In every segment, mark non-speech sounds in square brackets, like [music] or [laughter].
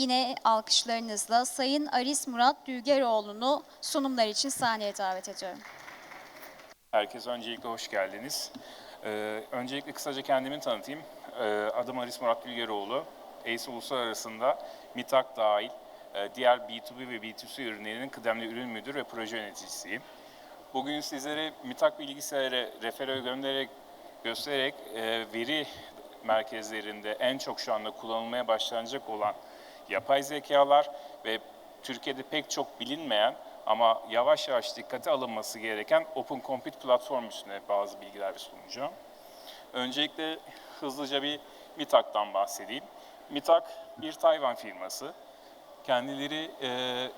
yine alkışlarınızla Sayın Aris Murat Dülgeroğlu'nu sunumlar için sahneye davet ediyorum. Herkese öncelikle hoş geldiniz. Ee, öncelikle kısaca kendimi tanıtayım. Ee, adım Aris Murat Gülgeroğlu. ACE Uluslararası'nda MİTAK dahil e, diğer B2B ve B2C ürünlerinin kıdemli ürün müdür ve proje yöneticisiyim. Bugün sizlere MİTAK bilgisayarı refere göndererek, göstererek e, veri merkezlerinde en çok şu anda kullanılmaya başlanacak olan yapay zekalar ve Türkiye'de pek çok bilinmeyen ama yavaş yavaş dikkate alınması gereken Open Compute platform üstüne bazı bilgiler sunacağım. Öncelikle hızlıca bir MİTAK'tan bahsedeyim. MİTAK bir Tayvan firması. Kendileri e,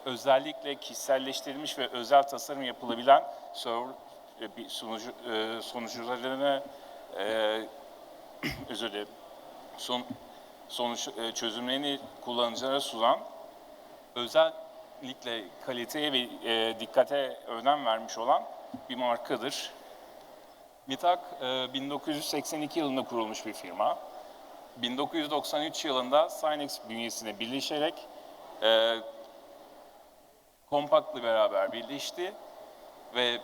özellikle kişiselleştirilmiş ve özel tasarım yapılabilen server e, sunucu e, sonuçlarını e, [clears throat] özür dilerim. Son, sonuç e, çözümlerini kullanıcılara sunan özellikle kaliteye ve e, dikkate önem vermiş olan bir markadır. MİTAK e, 1982 yılında kurulmuş bir firma. 1993 yılında Synex bünyesine birleşerek e, Compact'la beraber birleşti ve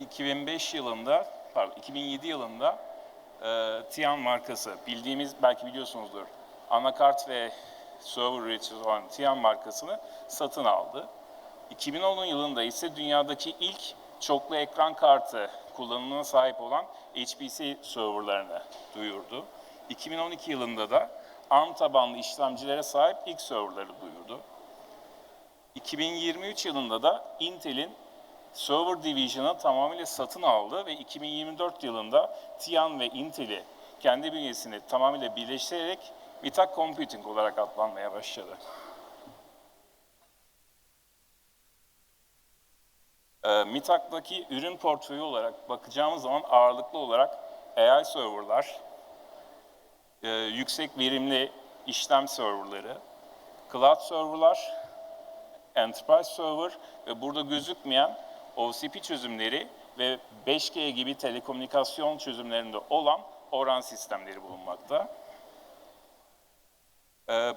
2005 yılında, pardon 2007 yılında e, Tian markası, bildiğimiz belki biliyorsunuzdur, anakart ve server üreticisi olan Tian markasını satın aldı. 2010 yılında ise dünyadaki ilk çoklu ekran kartı kullanımına sahip olan HPC serverlarını duyurdu. 2012 yılında da ARM tabanlı işlemcilere sahip ilk serverları duyurdu. 2023 yılında da Intel'in Server Division'ı tamamıyla satın aldı ve 2024 yılında Tian ve Intel'i kendi bünyesini tamamıyla birleştirerek MİTAK Computing olarak adlanmaya başladı. E, MİTAK'taki ürün portföyü olarak bakacağımız zaman ağırlıklı olarak AI serverlar, e, yüksek verimli işlem serverları, cloud serverlar, enterprise server ve burada gözükmeyen OCP çözümleri ve 5G gibi telekomünikasyon çözümlerinde olan oran sistemleri bulunmakta. Ee,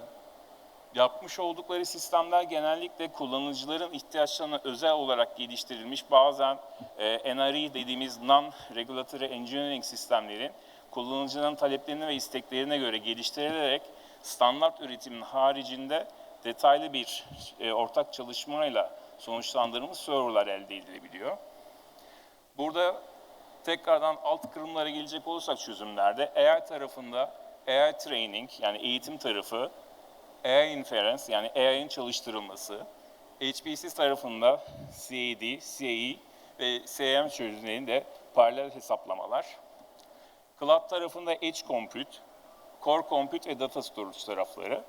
yapmış oldukları sistemler genellikle kullanıcıların ihtiyaçlarına özel olarak geliştirilmiş bazen e, NRE dediğimiz Non-Regulatory Engineering sistemlerin kullanıcının taleplerine ve isteklerine göre geliştirilerek standart üretimin haricinde detaylı bir e, ortak çalışmayla sonuçlandırılmış serverlar elde edilebiliyor. Burada tekrardan alt kırımlara gelecek olursak çözümlerde AI tarafında AI training yani eğitim tarafı, AI inference yani AI'nin çalıştırılması, HPC tarafında CAD, CAE ve CM çözümlerinde paralel hesaplamalar, Cloud tarafında Edge Compute, Core Compute ve Data Storage tarafları,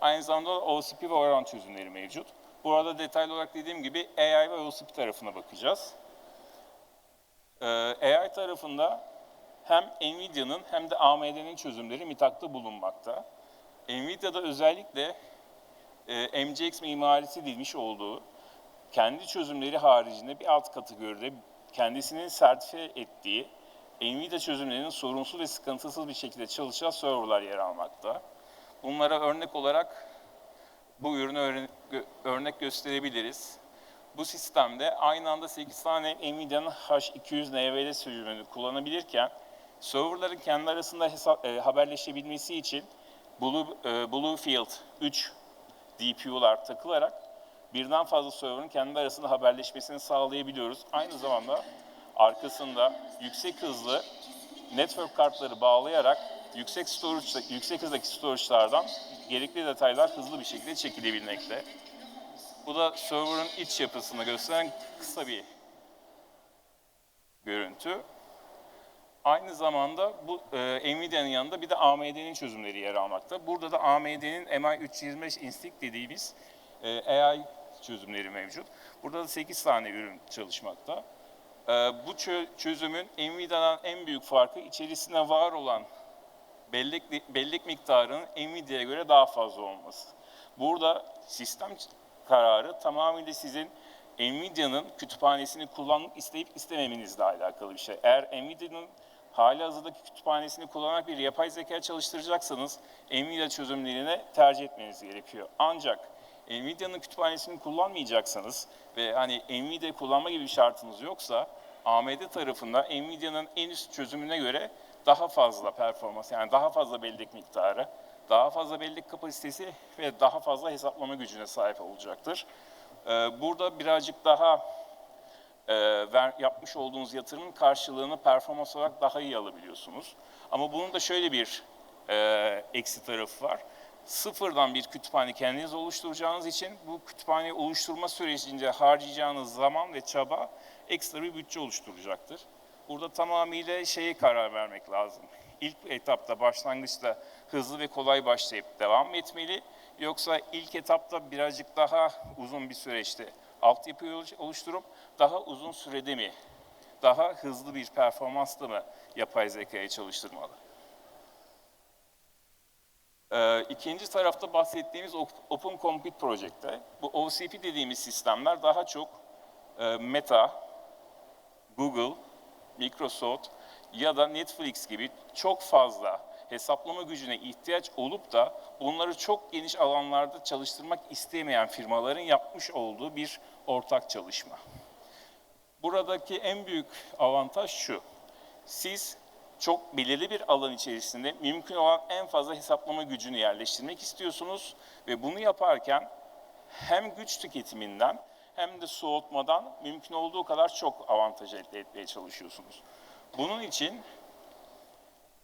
aynı zamanda OCP ve oran çözümleri mevcut. Burada detaylı olarak dediğim gibi AI ve OCP tarafına bakacağız. Ee, AI tarafında hem Nvidia'nın hem de AMD'nin çözümleri MİTAK'ta bulunmakta. Nvidia'da özellikle e, MCX mimarisi edilmiş olduğu kendi çözümleri haricinde bir alt kategoride kendisinin sertifiye ettiği Nvidia çözümlerinin sorunsuz ve sıkıntısız bir şekilde çalışan serverlar yer almakta. Bunlara örnek olarak bu ürünü örnek gösterebiliriz. Bu sistemde aynı anda 8 tane Nvidia'nın H200 NVL sürümünü kullanabilirken serverların kendi arasında hesap, e, haberleşebilmesi için Blue, e, Bluefield 3 DPU'lar takılarak birden fazla serverın kendi arasında haberleşmesini sağlayabiliyoruz. Aynı zamanda arkasında yüksek hızlı network kartları bağlayarak yüksek storage, yüksek hızdaki storage'lardan gerekli detaylar hızlı bir şekilde çekilebilmekte. Bu da server'ın iç yapısını gösteren kısa bir görüntü. Aynı zamanda bu e, Nvidia'nın yanında bir de AMD'nin çözümleri yer almakta. Burada da AMD'nin MI325 Instinct dediğimiz e, AI çözümleri mevcut. Burada da 8 tane ürün çalışmakta. E, bu çö- çözümün Nvidia'dan en büyük farkı içerisinde var olan bellek, bellek miktarının Nvidia'ya göre daha fazla olması. Burada sistem kararı tamamıyla sizin Nvidia'nın kütüphanesini kullanmak isteyip istememenizle alakalı bir şey. Eğer Nvidia'nın hali hazırdaki kütüphanesini kullanarak bir yapay zeka çalıştıracaksanız NVIDIA çözümlerini tercih etmeniz gerekiyor. Ancak NVIDIA'nın kütüphanesini kullanmayacaksanız ve hani NVIDIA kullanma gibi bir şartınız yoksa AMD tarafında NVIDIA'nın en üst çözümüne göre daha fazla performans yani daha fazla bellek miktarı, daha fazla bellek kapasitesi ve daha fazla hesaplama gücüne sahip olacaktır. Ee, Burada birazcık daha e, yapmış olduğunuz yatırımın karşılığını performans olarak daha iyi alabiliyorsunuz. Ama bunun da şöyle bir e, eksi tarafı var. Sıfırdan bir kütüphane kendiniz oluşturacağınız için bu kütüphaneyi oluşturma sürecince harcayacağınız zaman ve çaba ekstra bir bütçe oluşturacaktır. Burada tamamıyla şeye karar vermek lazım. İlk etapta, başlangıçta hızlı ve kolay başlayıp devam etmeli? Yoksa ilk etapta birazcık daha uzun bir süreçte altyapıyı oluş- oluşturup daha uzun sürede mi, daha hızlı bir performansla mı yapay zekayı çalıştırmalı? Ee, ikinci tarafta bahsettiğimiz Op- Open Compute Project'te bu OCP dediğimiz sistemler daha çok e, Meta, Google, Microsoft ya da Netflix gibi çok fazla hesaplama gücüne ihtiyaç olup da bunları çok geniş alanlarda çalıştırmak istemeyen firmaların yapmış olduğu bir ortak çalışma. Buradaki en büyük avantaj şu. Siz çok belirli bir alan içerisinde mümkün olan en fazla hesaplama gücünü yerleştirmek istiyorsunuz ve bunu yaparken hem güç tüketiminden hem de soğutmadan mümkün olduğu kadar çok avantaj elde etmeye çalışıyorsunuz. Bunun için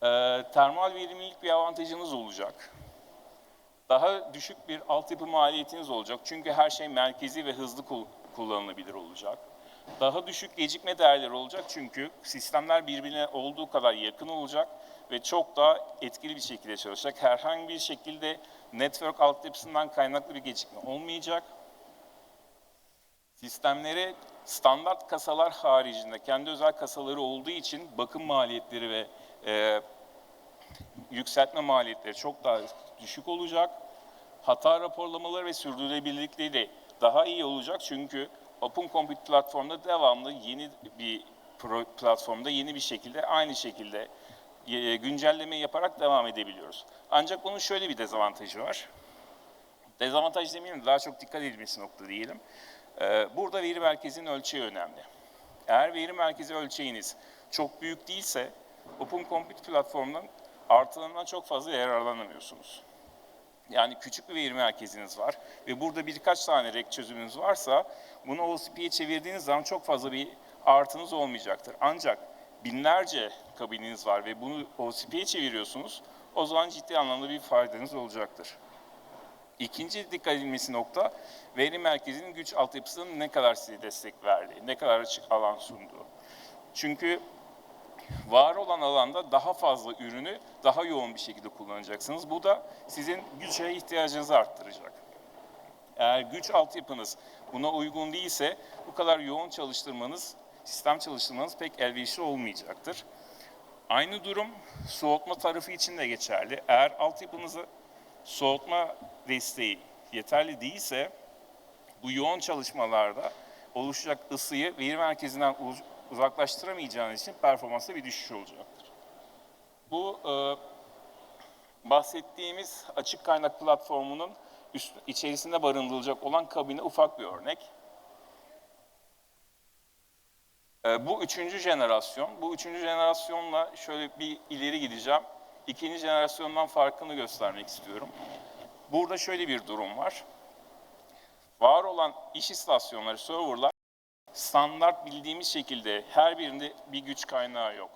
e, termal verimlilik bir avantajınız olacak. Daha düşük bir altyapı maliyetiniz olacak. Çünkü her şey merkezi ve hızlı kul- kullanılabilir olacak. Daha düşük gecikme değerleri olacak çünkü sistemler birbirine olduğu kadar yakın olacak ve çok daha etkili bir şekilde çalışacak. Herhangi bir şekilde network altyapısından kaynaklı bir gecikme olmayacak. Sistemlere standart kasalar haricinde kendi özel kasaları olduğu için bakım maliyetleri ve e, yükseltme maliyetleri çok daha düşük olacak. Hata raporlamaları ve sürdürülebilirlikleri de daha iyi olacak çünkü Open Compute platformda devamlı yeni bir platformda yeni bir şekilde aynı şekilde e, güncelleme yaparak devam edebiliyoruz. Ancak bunun şöyle bir dezavantajı var. Dezavantaj demeyelim de daha çok dikkat edilmesi nokta diyelim. Ee, Burada veri merkezinin ölçeği önemli. Eğer veri merkezi ölçeğiniz çok büyük değilse Open Compute platformundan artılarından çok fazla yararlanamıyorsunuz. Yani küçük bir veri merkeziniz var ve burada birkaç tane REC çözümünüz varsa bunu OCP'ye çevirdiğiniz zaman çok fazla bir artınız olmayacaktır. Ancak binlerce kabininiz var ve bunu OCP'ye çeviriyorsunuz o zaman ciddi anlamda bir faydanız olacaktır. İkinci dikkat edilmesi nokta, veri merkezinin güç altyapısının ne kadar size destek verdiği, ne kadar açık alan sunduğu. Çünkü var olan alanda daha fazla ürünü daha yoğun bir şekilde kullanacaksınız. Bu da sizin güce ihtiyacınızı arttıracak. Eğer güç altyapınız buna uygun değilse bu kadar yoğun çalıştırmanız, sistem çalıştırmanız pek elverişli olmayacaktır. Aynı durum soğutma tarafı için de geçerli. Eğer altyapınızı soğutma desteği yeterli değilse bu yoğun çalışmalarda oluşacak ısıyı veri merkezinden uz- uzaklaştıramayacağınız için performansta bir düşüş olacaktır. Bu e, bahsettiğimiz açık kaynak platformunun üst, içerisinde barındırılacak olan kabine ufak bir örnek. E, bu üçüncü jenerasyon. Bu üçüncü jenerasyonla şöyle bir ileri gideceğim. İkinci jenerasyondan farkını göstermek istiyorum. Burada şöyle bir durum var. Var olan iş istasyonları, serverlar standart bildiğimiz şekilde her birinde bir güç kaynağı yok.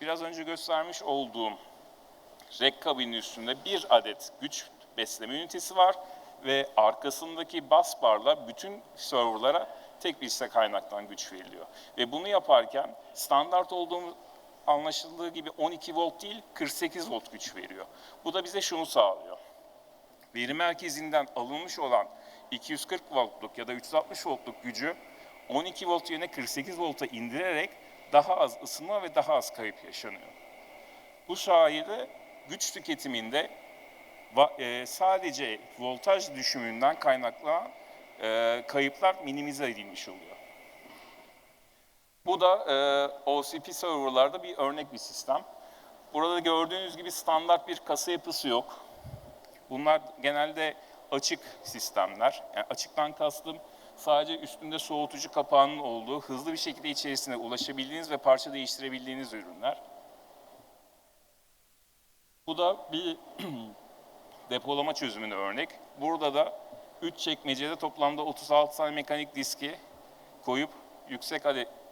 Biraz önce göstermiş olduğum rek kabinin üstünde bir adet güç besleme ünitesi var ve arkasındaki bus barla bütün serverlara tek bir ise kaynaktan güç veriliyor. Ve bunu yaparken standart olduğum anlaşıldığı gibi 12 volt değil 48 volt güç veriyor. Bu da bize şunu sağlıyor. Veri merkezinden alınmış olan 240 voltluk ya da 360 voltluk gücü 12 volt yerine 48 volta indirerek daha az ısınma ve daha az kayıp yaşanıyor. Bu sayede güç tüketiminde e, sadece voltaj düşümünden kaynaklanan e, kayıplar minimize edilmiş oluyor. Bu da e, OCP serverlarda bir örnek bir sistem. Burada gördüğünüz gibi standart bir kasa yapısı yok. Bunlar genelde açık sistemler. Yani açıktan kastım sadece üstünde soğutucu kapağının olduğu, hızlı bir şekilde içerisine ulaşabildiğiniz ve parça değiştirebildiğiniz ürünler. Bu da bir [clears throat] depolama çözümüne örnek. Burada da 3 çekmecede toplamda 36 tane mekanik diski koyup yüksek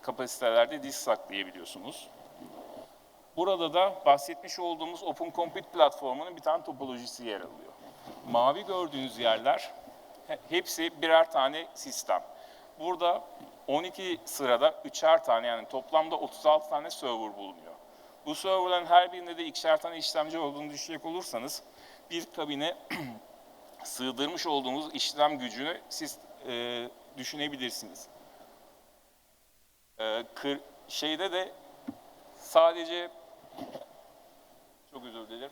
kapasitelerde disk saklayabiliyorsunuz. Burada da bahsetmiş olduğumuz Open Compute platformunun bir tane topolojisi yer alıyor. Mavi gördüğünüz yerler he- hepsi birer tane sistem. Burada 12 sırada üçer tane yani toplamda 36 tane server bulunuyor. Bu serverların her birinde de ikişer tane işlemci olduğunu düşünecek olursanız bir kabine [clears throat] sığdırmış olduğumuz işlem gücünü siz e, düşünebilirsiniz. E, kır, şeyde de sadece çok özür dilerim.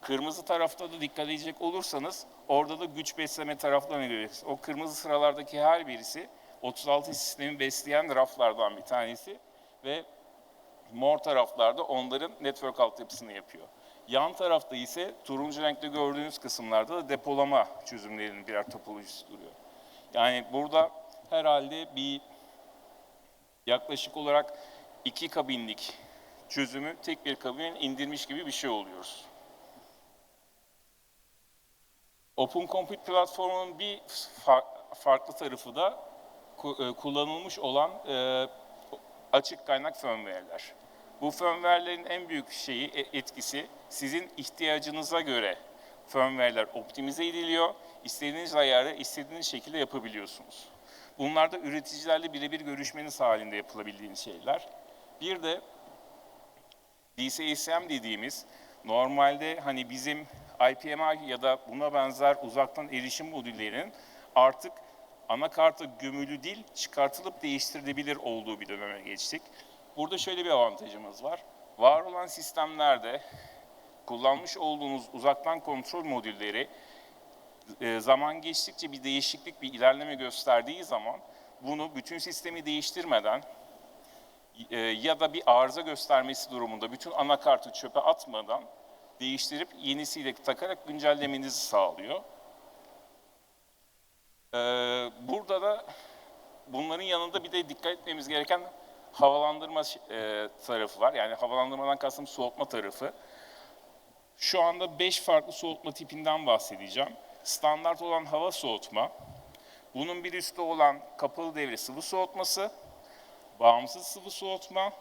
Kırmızı tarafta da dikkat edecek olursanız orada da güç besleme taraflarını görüyoruz. O kırmızı sıralardaki her birisi 36 sistemi besleyen raflardan bir tanesi ve mor taraflarda onların network altyapısını yapıyor. Yan tarafta ise turuncu renkte gördüğünüz kısımlarda da depolama çözümlerinin birer topolojisi duruyor. Yani burada herhalde bir yaklaşık olarak iki kabinlik çözümü tek bir kabine indirmiş gibi bir şey oluyoruz. Open Compute platformunun bir fa- farklı tarafı da e, kullanılmış olan e, açık kaynak firmware'ler. Bu firmware'lerin en büyük şeyi, e- etkisi sizin ihtiyacınıza göre firmware'ler optimize ediliyor. İstediğiniz ayarı istediğiniz şekilde yapabiliyorsunuz. Bunlar da üreticilerle birebir görüşmeniz halinde yapılabildiğiniz şeyler. Bir de DCSM dediğimiz normalde hani bizim IPMI ya da buna benzer uzaktan erişim modüllerinin artık anakarta gömülü değil çıkartılıp değiştirilebilir olduğu bir döneme geçtik. Burada şöyle bir avantajımız var. Var olan sistemlerde kullanmış olduğunuz uzaktan kontrol modülleri e, zaman geçtikçe bir değişiklik, bir ilerleme gösterdiği zaman bunu bütün sistemi değiştirmeden e, ya da bir arıza göstermesi durumunda bütün anakartı çöpe atmadan değiştirip yenisiyle takarak güncellemenizi sağlıyor. E, burada da bunların yanında bir de dikkat etmemiz gereken havalandırma e, tarafı var. Yani havalandırmadan kastım soğutma tarafı. Şu anda 5 farklı soğutma tipinden bahsedeceğim. Standart olan hava soğutma, bunun bir üstü olan kapalı devre sıvı soğutması, bağımsız sıvı soğutma,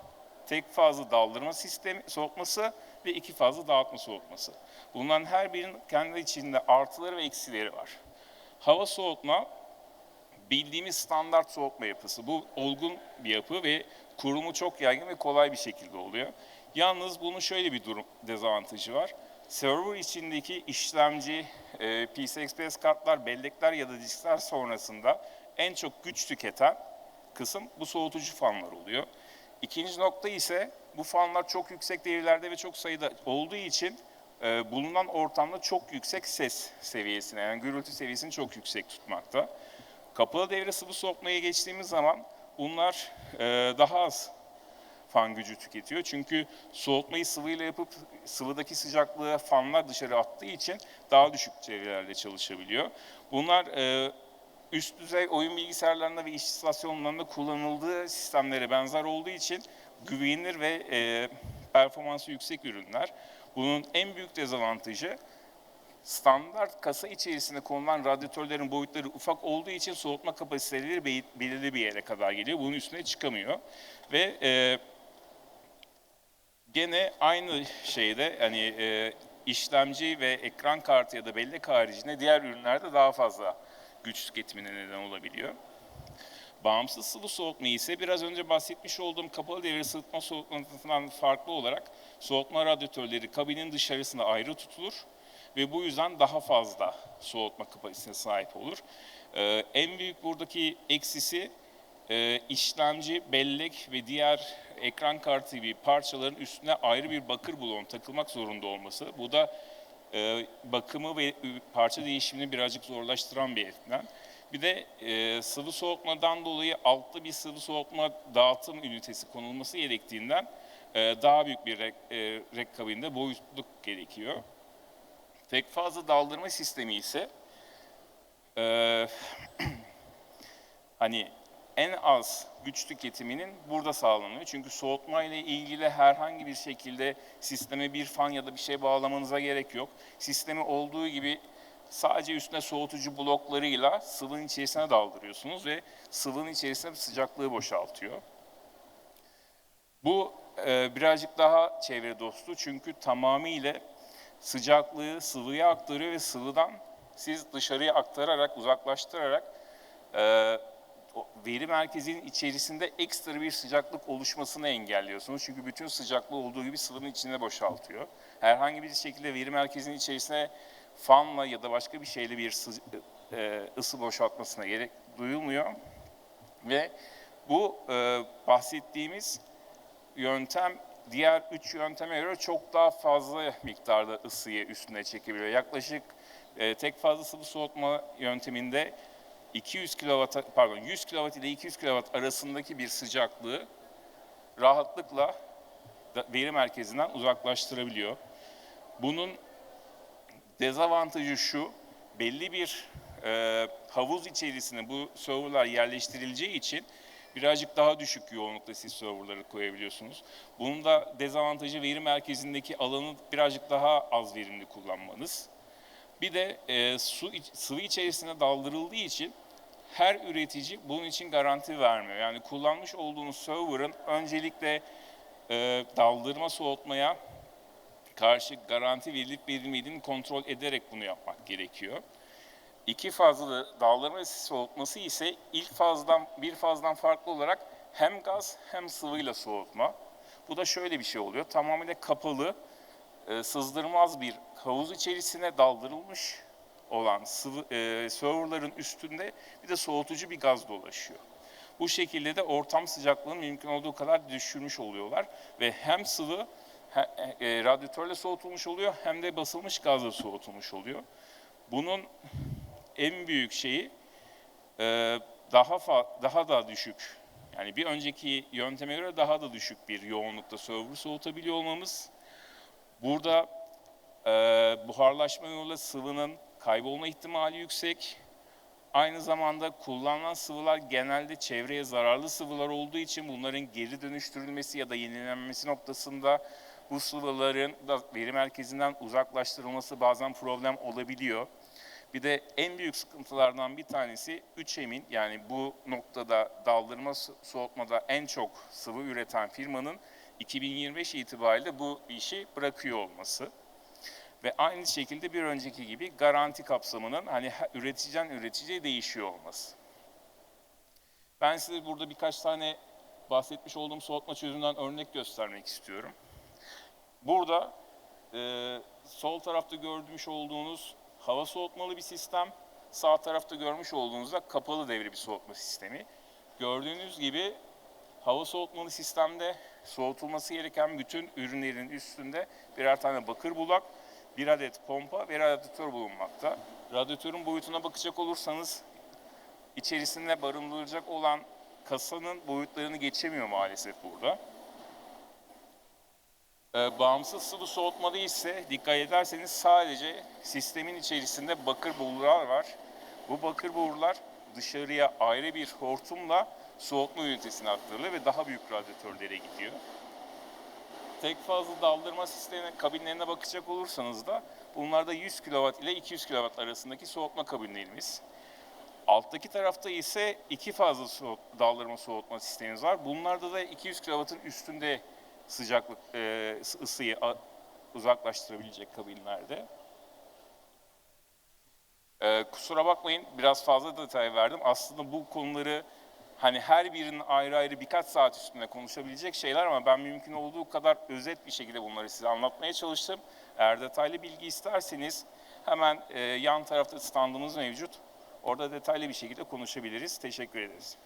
tek fazlı daldırma sistemi soğutması ve iki fazlı dağıtma soğutması. Bunların her birinin kendi içinde artıları ve eksileri var. Hava soğutma bildiğimiz standart soğutma yapısı. Bu olgun bir yapı ve kurumu çok yaygın ve kolay bir şekilde oluyor. Yalnız bunun şöyle bir durum dezavantajı var. Server içindeki işlemci, e, PCI Express kartlar, bellekler ya da diskler sonrasında en çok güç tüketen kısım bu soğutucu fanlar oluyor. İkinci nokta ise bu fanlar çok yüksek devirlerde ve çok sayıda olduğu için e, bulunan ortamda çok yüksek ses seviyesine yani gürültü seviyesini çok yüksek tutmakta. Kapalı devre sıvı soğutmaya geçtiğimiz zaman bunlar e, daha az fan gücü tüketiyor. Çünkü soğutmayı sıvıyla yapıp sıvıdaki sıcaklığı fanlar dışarı attığı için daha düşük seviyelerde çalışabiliyor. Bunlar e, üst düzey oyun bilgisayarlarında ve iş istasyonlarında kullanıldığı sistemlere benzer olduğu için güvenilir ve e, performansı yüksek ürünler. Bunun en büyük dezavantajı standart kasa içerisinde konulan radyatörlerin boyutları ufak olduğu için soğutma kapasiteleri be- belirli bir yere kadar geliyor. Bunun üstüne çıkamıyor. Ve e, gene aynı şeyde hani e, işlemci ve ekran kartı ya da bellek haricinde diğer ürünlerde daha fazla güç tüketimine neden olabiliyor. Bağımsız sıvı soğutma ise biraz önce bahsetmiş olduğum kapalı devre ısıtma soğutmasından farklı olarak soğutma radyatörleri kabinin dışarısında ayrı tutulur ve bu yüzden daha fazla soğutma kapasitesine sahip olur. Ee, en büyük buradaki eksisi e, işlemci, bellek ve diğer ekran kartı gibi parçaların üstüne ayrı bir bakır bloğun takılmak zorunda olması. Bu da e, bakımı ve parça değişimini birazcık zorlaştıran bir etken. Bir de e, sıvı soğutmadan dolayı altta bir sıvı soğutma dağıtım ünitesi konulması gerektiğinden e, daha büyük bir rek, e, rek kabinde boyutluk gerekiyor. Tek fazla daldırma sistemi ise e, [clears throat] hani en az güç tüketiminin burada sağlanıyor. Çünkü soğutma ile ilgili herhangi bir şekilde sisteme bir fan ya da bir şey bağlamanıza gerek yok. Sistemi olduğu gibi sadece üstüne soğutucu bloklarıyla sıvının içerisine daldırıyorsunuz ve sıvının içerisine sıcaklığı boşaltıyor. Bu e, birazcık daha çevre dostu çünkü tamamıyla sıcaklığı sıvıya aktarıyor ve sıvıdan siz dışarıya aktararak, uzaklaştırarak e, veri merkezinin içerisinde ekstra bir sıcaklık oluşmasını engelliyorsunuz. Çünkü bütün sıcaklığı olduğu gibi sıvının içine boşaltıyor. Herhangi bir şekilde veri merkezinin içerisine fanla ya da başka bir şeyle bir e, ısı boşaltmasına gerek duyulmuyor. Ve bu e, bahsettiğimiz yöntem diğer üç yönteme göre çok daha fazla miktarda ısıyı üstüne çekebiliyor. Yaklaşık e, tek fazla sıvı soğutma yönteminde 200 kW pardon 100 kW ile 200 kW arasındaki bir sıcaklığı rahatlıkla veri merkezinden uzaklaştırabiliyor. Bunun dezavantajı şu, belli bir e, havuz içerisine bu serverlar yerleştirileceği için birazcık daha düşük yoğunlukta siz serverları koyabiliyorsunuz. Bunun da dezavantajı veri merkezindeki alanı birazcık daha az verimli kullanmanız. Bir de e, su sıvı içerisine daldırıldığı için her üretici bunun için garanti vermiyor. Yani kullanmış olduğunuz server'ın öncelikle e, daldırma soğutmaya karşı garanti verilip verilmediğini kontrol ederek bunu yapmak gerekiyor. İki fazlı daldırma ve soğutması ise ilk fazdan bir fazdan farklı olarak hem gaz hem sıvıyla soğutma. Bu da şöyle bir şey oluyor. Tamamıyla kapalı, e, sızdırmaz bir havuz içerisine daldırılmış olan sıvı, e, serverların üstünde bir de soğutucu bir gaz dolaşıyor. Bu şekilde de ortam sıcaklığını mümkün olduğu kadar düşürmüş oluyorlar ve hem sıvı he- e, radyatörle soğutulmuş oluyor hem de basılmış gazla soğutulmuş oluyor. Bunun en büyük şeyi e, daha fa- daha da düşük yani bir önceki yönteme göre daha da düşük bir yoğunlukta server soğutabiliyor olmamız. Burada e, buharlaşma yoluyla sıvının kaybolma ihtimali yüksek. Aynı zamanda kullanılan sıvılar genelde çevreye zararlı sıvılar olduğu için bunların geri dönüştürülmesi ya da yenilenmesi noktasında bu sıvıların da veri merkezinden uzaklaştırılması bazen problem olabiliyor. Bir de en büyük sıkıntılardan bir tanesi 3M'in yani bu noktada daldırma so- soğutmada en çok sıvı üreten firmanın 2025 itibariyle bu işi bırakıyor olması. Ve aynı şekilde bir önceki gibi garanti kapsamının hani ha- üreticiden üreticiye değişiyor olması. Ben size burada birkaç tane bahsetmiş olduğum soğutma çözümünden örnek göstermek istiyorum. Burada e, sol tarafta görmüş olduğunuz hava soğutmalı bir sistem, sağ tarafta görmüş olduğunuzda kapalı devre bir soğutma sistemi. Gördüğünüz gibi hava soğutmalı sistemde soğutulması gereken bütün ürünlerin üstünde birer tane bakır bulak, bir adet pompa ve radyatör bulunmakta. Radyatörün boyutuna bakacak olursanız içerisinde barındıracak olan kasanın boyutlarını geçemiyor maalesef burada. Ee, bağımsız sıvı soğutmada ise dikkat ederseniz sadece sistemin içerisinde bakır borular var. Bu bakır borular dışarıya ayrı bir hortumla soğutma ünitesine aktarılıyor ve daha büyük radyatörlere gidiyor. Tek fazlı daldırma sistemi kabinlerine bakacak olursanız da bunlarda 100 kW ile 200 kW arasındaki soğutma kabinlerimiz. Alttaki tarafta ise iki fazla soğut, daldırma soğutma sistemimiz var. Bunlarda da 200 kW'ın üstünde sıcaklık e, ısıyı a- uzaklaştırabilecek kabinlerde. E, kusura bakmayın biraz fazla detay verdim. Aslında bu konuları hani her birinin ayrı ayrı birkaç saat üstünde konuşabilecek şeyler ama ben mümkün olduğu kadar özet bir şekilde bunları size anlatmaya çalıştım. Eğer detaylı bilgi isterseniz hemen e, yan tarafta standımız mevcut. Orada detaylı bir şekilde konuşabiliriz. Teşekkür ederiz.